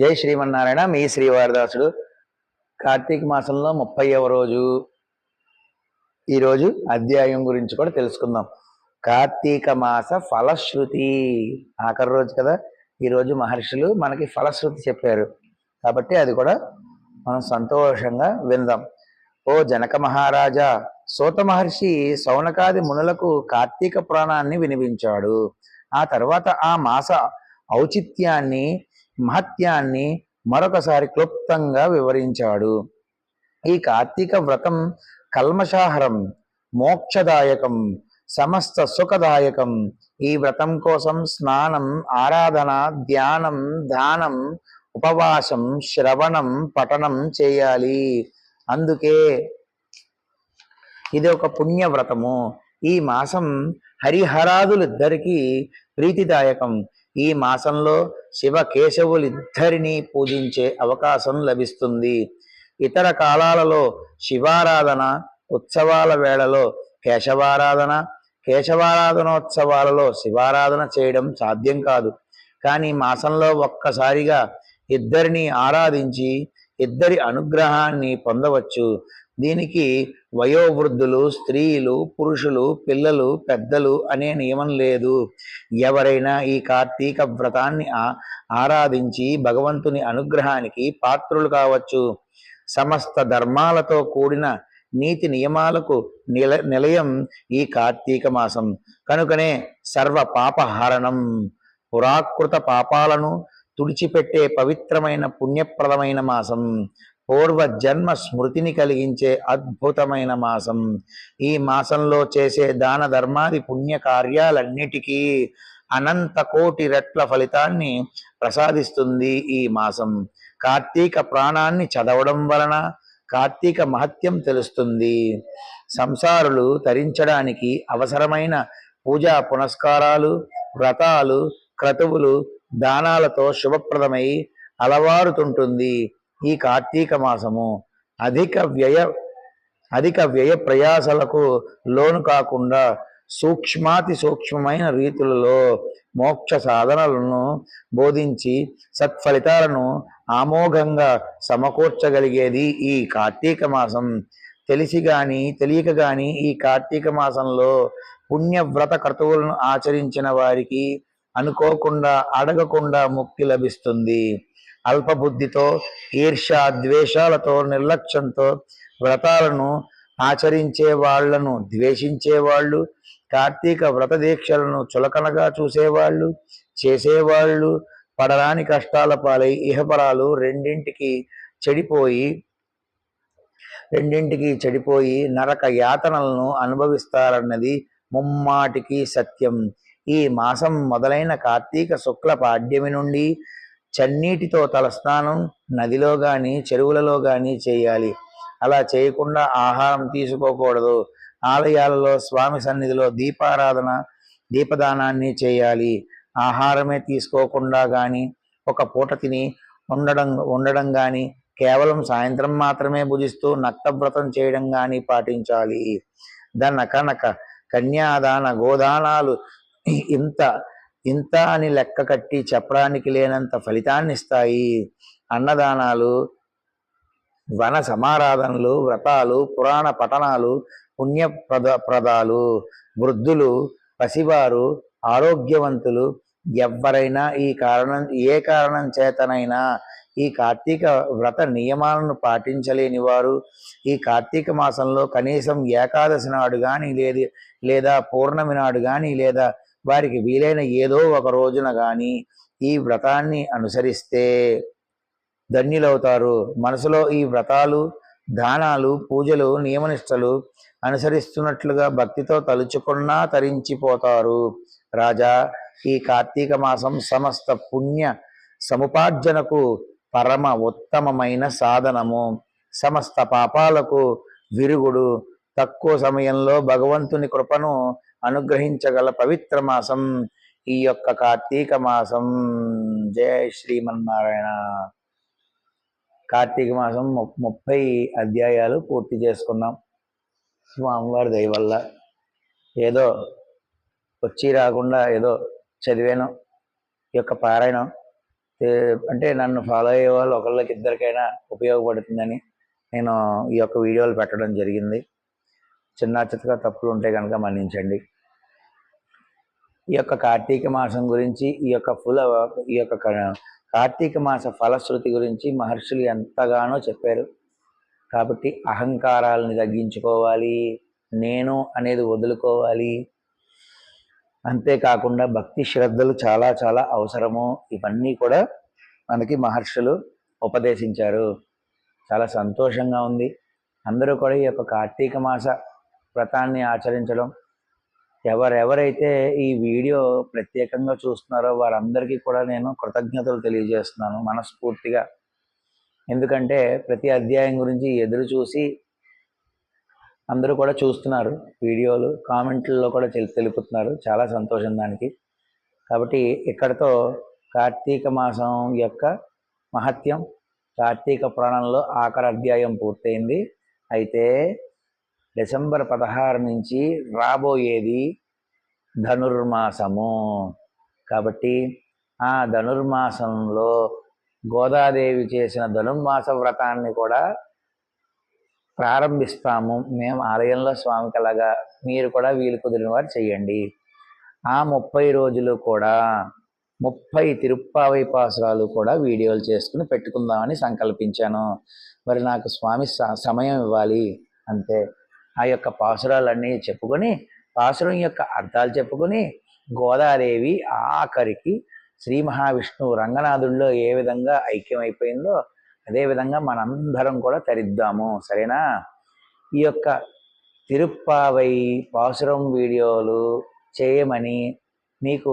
జై శ్రీమన్నారాయణ మీ శ్రీవారదాసుడు. కార్తీక మాసంలో ముప్పైవ రోజు. ఈరోజు అధ్యాయం గురించి కూడా తెలుసుకుందాం. కార్తీక మాస ఫలశ్రుతి. ఆఖరి రోజు కదా. ఈరోజు మహర్షులు మనకి ఫలశ్రుతి చెప్పారు. కాబట్టి అది కూడా మనం సంతోషంగా విందాం. ఓ జనక మహారాజా సోత మహర్షి సౌనకాది మునులకు కార్తీక పురాణాన్ని వినిపించాడు. ఆ తర్వాత ఆ మాస ఔచిత్యాన్ని మహత్యాన్ని మరొకసారి క్లుప్తంగా వివరించాడు. ఈ కార్తీక వ్రతం కల్మషాహరం మోక్షదాయకం సమస్త సుఖదాయకం. ఈ వ్రతం కోసం స్నానం ఆరాధన ధ్యానం దానం ఉపవాసం శ్రవణం పఠనం చేయాలి. అందుకే ఇది ఒక పుణ్యవ్రతము. ఈ మాసం హరిహరాదులిద్దరికీ ప్రీతిదాయకం. ఈ మాసంలో శివ కేశవులిద్దరినీ పూజించే అవకాశం లభిస్తుంది. ఇతర కాలాలలో శివారాధన ఉత్సవాల వేళలో కేశవారాధన కేశవారాధనోత్సవాలలో శివారాధన చేయడం సాధ్యం కాదు. కానీ మాసంలో ఒక్కసారిగా ఇద్దరిని ఆరాధించి ఇద్దరి అనుగ్రహాన్ని పొందవచ్చు. దీనికి వయోవృద్ధులు స్త్రీలు పురుషులు పిల్లలు పెద్దలు అనే నియమం లేదు. ఎవరైనా ఈ కార్తీక వ్రతాన్ని ఆ- ఆరాధించి భగవంతుని అనుగ్రహానికి పాత్రులు కావచ్చు. సమస్త ధర్మాలతో కూడిన నీతి నియమాలకు నిల నిలయం ఈ కార్తీక మాసం. కనుకనే సర్వ పాపహరణం పురాకృత పాపాలను తుడిచిపెట్టే పవిత్రమైన పుణ్యప్రదమైన మాసం. పూర్వ జన్మ స్మృతిని కలిగించే అద్భుతమైన మాసం. ఈ మాసంలో చేసే దాన ధర్మాది పుణ్య కార్యాలన్నిటికీ అనంత కోటి రెట్ల ఫలితాన్ని ప్రసాదిస్తుంది ఈ మాసం. కార్తీక ప్రాణాన్ని చదవడం వలన కార్తీక మహత్యం తెలుస్తుంది. సంసారులు తరించడానికి అవసరమైన పూజా పునస్కారాలు వ్రతాలు క్రతువులు దానాలతో శుభప్రదమై అలవారుతుంటుంది. ఈ కార్తీక మాసము అధిక వ్యయ అధిక వ్యయ ప్రయాసలకు లోను కాకుండా సూక్ష్మాతి సూక్ష్మమైన రీతులలో మోక్ష సాధనలను బోధించి సత్ఫలితాలను ఆమోఘంగా సమకూర్చగలిగేది ఈ కార్తీక మాసం. తెలిసి గాని తెలియక గాని ఈ కార్తీక మాసంలో పుణ్యవ్రత క్రతువులను ఆచరించిన వారికి అనుకోకుండా అడగకుండా ముక్తి లభిస్తుంది. అల్పబుద్ధితో ఈర్ష్య ద్వేషాలతో నిర్లక్ష్యంతో వ్రతాలను ఆచరించే వాళ్ళను ద్వేషించేవాళ్ళు కార్తీక వ్రత దీక్షలను చులకనగా చూసేవాళ్ళు చేసేవాళ్ళు పడరాని కష్టాల పాలై ఇహపరాలు రెండింటికి చెడిపోయి రెండింటికి చెడిపోయి నరక యాతనలను అనుభవిస్తారన్నది ముమ్మాటికి సత్యం. ఈ మాసం మొదలైన కార్తీక శుక్ల పాడ్యమి నుండి చన్నీటితో తలస్నానం నదిలో గాని చెరువులలో గాని చేయాలి. అలా చేయకుండా ఆహారం తీసుకోకూడదు. ఆలయాలలో స్వామి సన్నిధిలో దీపారాధన దీపదానాన్ని చేయాలి. ఆహారమే తీసుకోకుండా గాని ఒక పూట తిని ఉండడం ఉండడం గాని కేవలం సాయంత్రం మాత్రమే భుజిస్తూ నక్తవ్రతం చేయడం గాని పాటించాలి. దనకనక కన్యాదాన గోదానాలు ఇంత ఇంత అని లెక్క కట్టి చెప్పడానికి లేనంత ఫలితాన్ని ఇస్తాయి అన్నదానాలు వన సమారాధనలు వ్రతాలు పురాణ పఠనాలు పుణ్యప్రద ప్రదాలు వృద్ధులు పసివారు ఆరోగ్యవంతులు ఎవరైనా ఈ కారణం ఏ కారణం చేతనైనా ఈ కార్తీక వ్రత నియమాలను పాటించలేని వారు ఈ కార్తీక మాసంలో కనీసం ఏకాదశి నాడు కానీ లేదు లేదా పౌర్ణమి నాడు కానీ లేదా వారికి వీలైన ఏదో ఒక రోజున కానీ ఈ వ్రతాన్ని అనుసరిస్తే ధన్యులవుతారు. మనసులో ఈ వ్రతాలు దానాలు పూజలు నియమనిష్టలు అనుసరిస్తున్నట్లుగా భక్తితో తలుచుకున్నా తరించిపోతారు. రాజా ఈ కార్తీక మాసం సమస్త పుణ్య సముపార్జనకు పరమ ఉత్తమమైన సాధనము. సమస్త పాపాలకు విరుగుడు. తక్కువ సమయంలో భగవంతుని కృపను అనుగ్రహించగల పవిత్ర మాసం ఈ యొక్క కార్తీక మాసం. జయ శ్రీమన్నారాయణ. కార్తీక మాసం ముప్పై అధ్యాయాలు పూర్తి చేసుకున్నాం. స్వామివారి దయవల్ల ఏదో వచ్చి రాకుండా ఏదో చదివాను. ఈ యొక్క పారాయణం అంటే నన్ను ఫాలో అయ్యే వాళ్ళు ఒకళ్ళకి ఇద్దరికైనా ఉపయోగపడుతుందని నేను ఈ యొక్క వీడియోలు పెట్టడం జరిగింది. చిన్న చిత్తగా తప్పులు ఉంటే కనుక మన్నించండి. ఈ యొక్క కార్తీక మాసం గురించి ఈ యొక్క ఫుల ఈ యొక్క కార్తీక మాస ఫలశ్రుతి గురించి మహర్షులు ఎంతగానో చెప్పారు. కాబట్టి అహంకారాలని తగ్గించుకోవాలి నేను అనేది వదులుకోవాలి. అంతేకాకుండా భక్తి శ్రద్ధలు చాలా చాలా అవసరము. ఇవన్నీ కూడా మనకి మహర్షులు ఉపదేశించారు. చాలా సంతోషంగా ఉంది. అందరూ కూడా ఈ యొక్క కార్తీక మాస వ్రతాన్ని ఆచరించడం. ఎవరెవరైతే ఈ వీడియో ప్రత్యేకంగా చూస్తున్నారో వారందరికీ కూడా నేను కృతజ్ఞతలు తెలియజేస్తున్నాను మనస్ఫూర్తిగా. ఎందుకంటే ప్రతి అధ్యాయం గురించి ఎదురు చూసి అందరూ కూడా చూస్తున్నారు. వీడియోలు కామెంట్లలో కూడా తెలి తెలుపుతున్నారు. చాలా సంతోషం దానికి. కాబట్టి ఇక్కడతో కార్తీక మాసం యొక్క మహత్యం కార్తీక పురాణంలో ఆఖరి అధ్యాయం పూర్తయింది. అయితే డిసెంబర్ పదహారు నుంచి రాబోయేది ధనుర్మాసము. కాబట్టి ఆ ధనుర్మాసంలో గోదాదేవి చేసిన ధనుర్మాస వ్రతాన్ని కూడా ప్రారంభిస్తాము. మేము ఆలయంలో స్వామికి అలాగా మీరు కూడా వీలు కుదిరిన వారు చేయండి ఆ ముప్పై రోజులు కూడా ముప్పై తిరుప్పావై పాసురాలు కూడా వీడియోలు చేసుకుని పెట్టుకుందామని సంకల్పించాను. మరి నాకు స్వామి స- సమయం ఇవ్వాలి. అంతే. ఆ యొక్క పాసురాలన్నీ చెప్పుకొని పాసురం యొక్క అర్థాలు చెప్పుకొని గోదాదేవి ఆఖరికి శ్రీ మహావిష్ణువు రంగనాథుల్లో ఏ విధంగా ఐక్యమైపోయిందో అదేవిధంగా మనందరం కూడా తరిద్దాము. సరేనా? ఈ యొక్క తిరుప్పావై పాసురం వీడియోలు చేయమని మీకు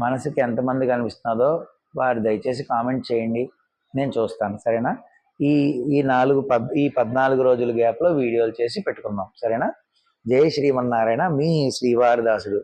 మనసుకి ఎంతమంది కనిపిస్తున్నదో వారు దయచేసి కామెంట్ చేయండి. నేను చూస్తాను. సరేనా? ఈ ఈ నాలుగు పద్ ఈ పద్నాలుగు రోజుల గ్యాప్లో వీడియోలు చేసి పెట్టుకుందాం సరేనా? జయ శ్రీమన్నారాయణ మీ శ్రీవారిదాసుడు.